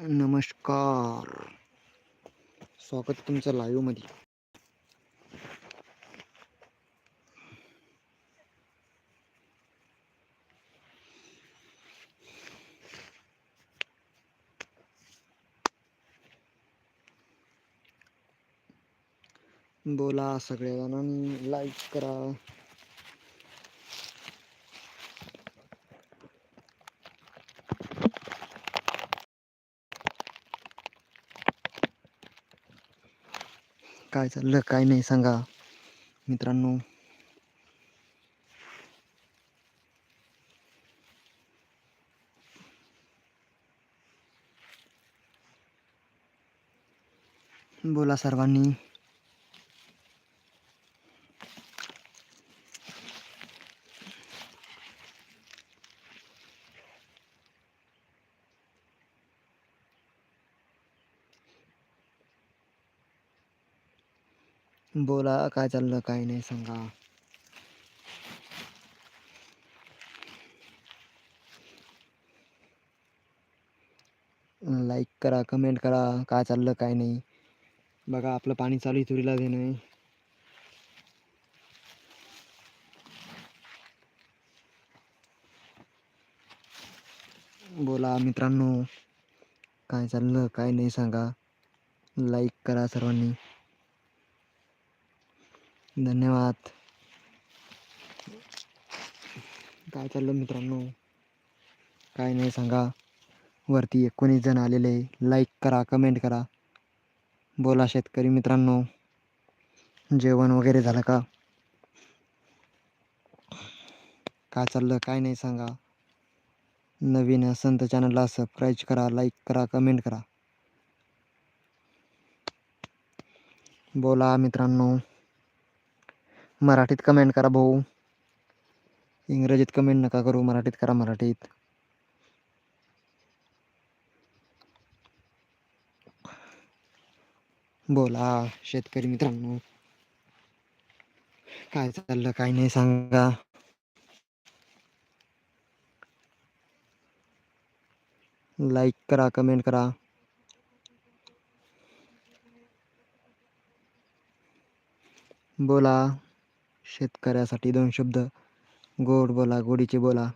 नमस्कार. स्वागत तुमचं लाईव्हमध्ये. बोला जणांनी लाईक करा. काय चाललं? काय नाही सांगा. मित्रांनो. बोला सर्वांनी. बोला, काय चाललं, काय नाही सांगा. लाईक करा कमेंट करा, काय चाललं, काय नाही. बघा, आपलं पाणी चालू तुरीला देणं. बोला, मित्रांनो, काय चाललं, काय नाही सांगा. लाईक करा सर्वांनी. धन्यवाद. काय चाललं मित्रांनो? काय नाही सांगा. वरती एकोणीस जण आलेले. लाईक करा कमेंट करा. बोला शेतकरी मित्रांनो. जेवण वगैरे झालं का? काय चाललं? काय नाही सांगा. नवीन संत चॅनलला सबस्क्राईब करा लाईक करा कमेंट करा. बोला मित्रांनो. मराठीत कमेंट करा भाऊ. इंग्रजीत कमेंट नका करू मराठीत करा मराठीत. बोला शेतकरी मित्रांनो. काय चाललं काय नाही सांगा. लाईक करा कमेंट करा. बोला. शेतकऱ्यासाठी दोन शब्द. गोड बोला गोडीचे बोला.